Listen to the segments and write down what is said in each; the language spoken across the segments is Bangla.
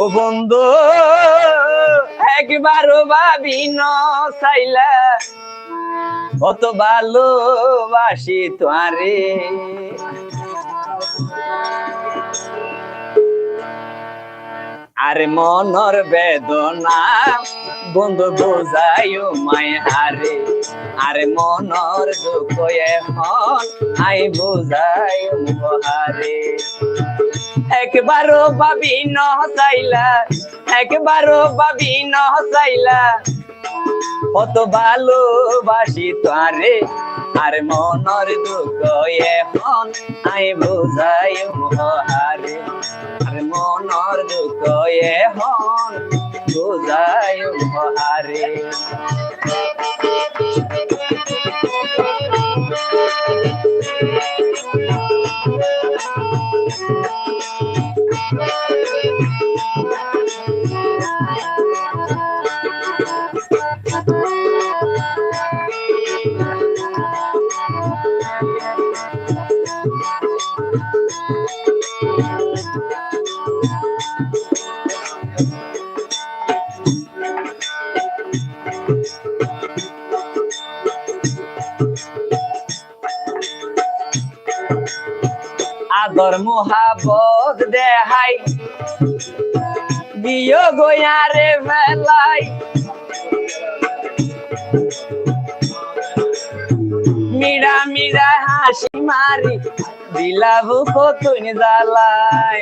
ও বন্ধু, একবারও ভাবি চাইলা, কত ভালোবাসি তোমারে। আরে মনর বেদনা, বন্ধু, বোঝাইও মায় হারে। আরে মনর দুঃখ এখন আই বোঝাইও হারে একবারও ভাবি ন একবারও ভাবি ন কত ভালোবাসি তোরে, আর মনর দুঃখ এখন আই বুঝাই মহারে। আর মনর দুঃখ এখন বুঝাই আদর মোহাবত দেহাই দিও গোয়ারে মেলাই। মিরা মিরা হাসি মারি দিলাবু কতুন জ্বালাই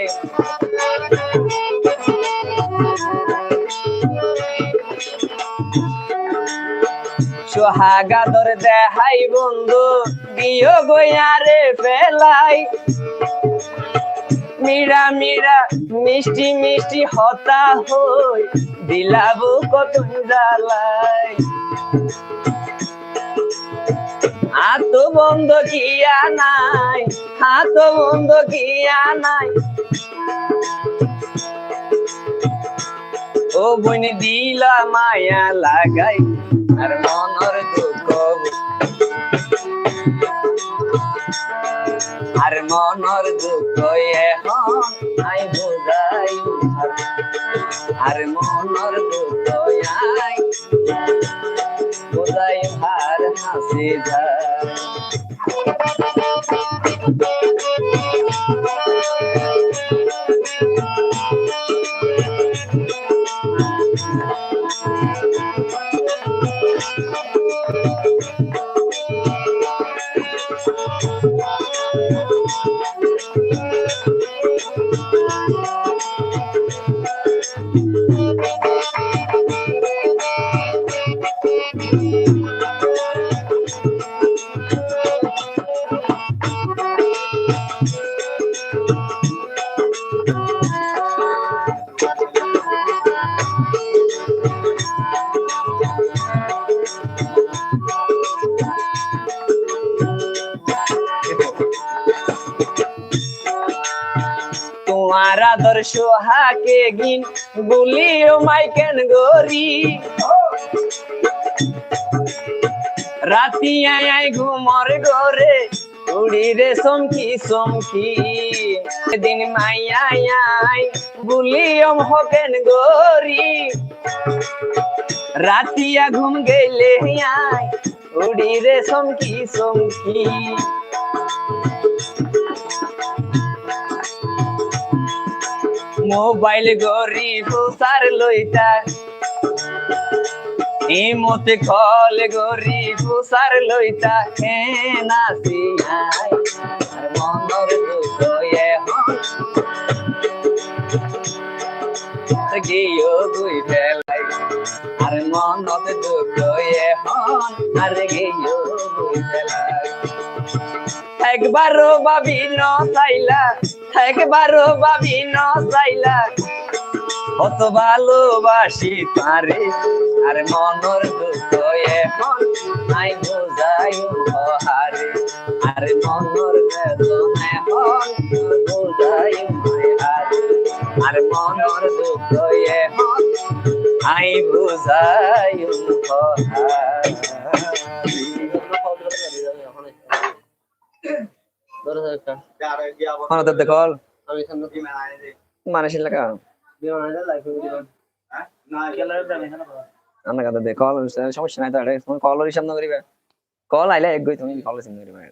সোহাগাদর দেহাই বন্ধু, দিও গোয়ারে ফেলাই। মিরা মিরা, মিষ্টি মিষ্টি হতা হই দিলাবু কত জ্বালাই। হাত বন্ধ কিয়া নাই, হাত বন্ধ কিয়া নাই। ও বোন, দিলা মায়া লাগাই আর মনর দুঃখ আর মনর দুঃখ এখন আই বুঝাই। আর মনর দুঃখ আই বুঝাই। ভার হাসি যায় আদর্শ হাকে গিন গুলিও মাইকেন গরি। রাতি আই ঘুমর গরে উড়ি রে সমকি সমকি দিন মাইয়া আই গুলিয়ম হকেন গরি। রাতিয়া ঘুম গেলে আই উড়ি রে সমকি সমকি মোবাইল গরি ফুসার লইতা। ইমতে কল গরি ফুসার লইতা। হে নাসি আই মনর দুঃখ এখন। গিয়ে দুই ফেলাই আর মনত দুঃখ এখন। আর গিয়ে দুই ফেলাই একবারও ভাবি ন চাইলা একবারও ভাবি ন চাইলা। কত ভালোবাসি তারে, আর মনর দুঃখ এখন নাই বোঝাই হারে আর মনর বেদন এখন বোঝাই হারে আর মনর দুঃখ এখন আই বোঝাই হারে হ্যাঁ তো দেখল মানুষের লাগা আন্না কথা দে কল সমস্যা নাই তো তুমি কল না করিবে। কল আইলে এক গই তুমি কল চিন্তা করিবে।